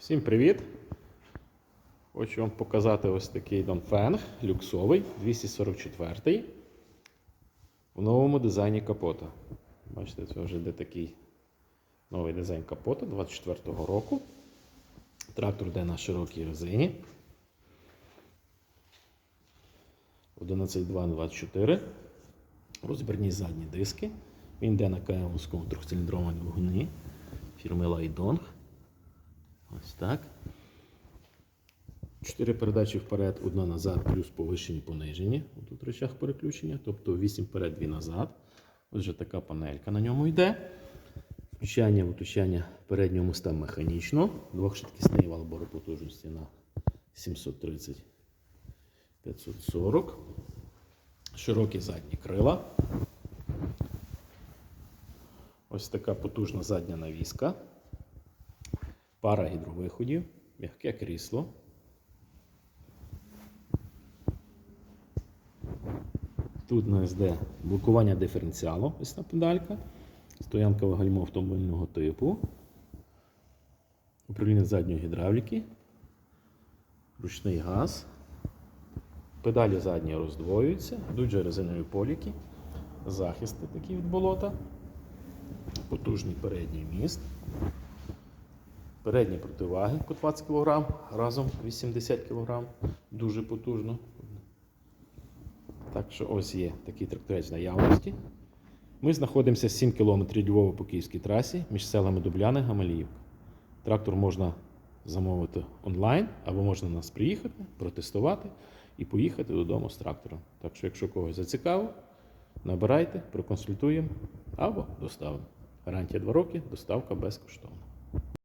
Всім привіт! Хочу вам показати ось такий Донфенг люксовий 244 в новому дизайні капота. Бачите, це вже йде такий новий дизайн капота 24-го року. Трактор йде на широкій резині. 11.2.24. Розбірні задні диски. Він йде на КМовському трьохциліндровому двигуні фірми Лайдонг. Ось так. Чотири передачі вперед, одна назад, плюс повищені понижені. Тут речах переключення. Тобто 8 вперед, 2 назад. Ось така панелька на ньому йде. Включання, виключання переднього моста механічно. Двохшвидкісний вал бору потужності на 730 540. Широкі задні крила. Ось така потужна задня навіска. Пара гідровиходів, м'яке крісло. Тут у нас йде блокування диференціалу, ось педалька, стоянка гальмо автомобільного типу, управління задньої гідравліки, ручний газ, педалі задні роздвоюються, йдуть же резинові поліки, захисти такі від болота, потужний передній міст. Передні противаги по 20 кг, разом 80 кг, дуже потужно. Так що ось є такий тракторець наявності. Ми знаходимося 7 км Львова по київській трасі між селами Дубляни Гамаліївка. Трактор можна замовити онлайн або можна на нас приїхати, протестувати і поїхати додому з трактором. Так що, якщо когось зацікавив, набирайте, проконсультуємо або доставимо. Гарантія 2 роки, доставка безкоштовна.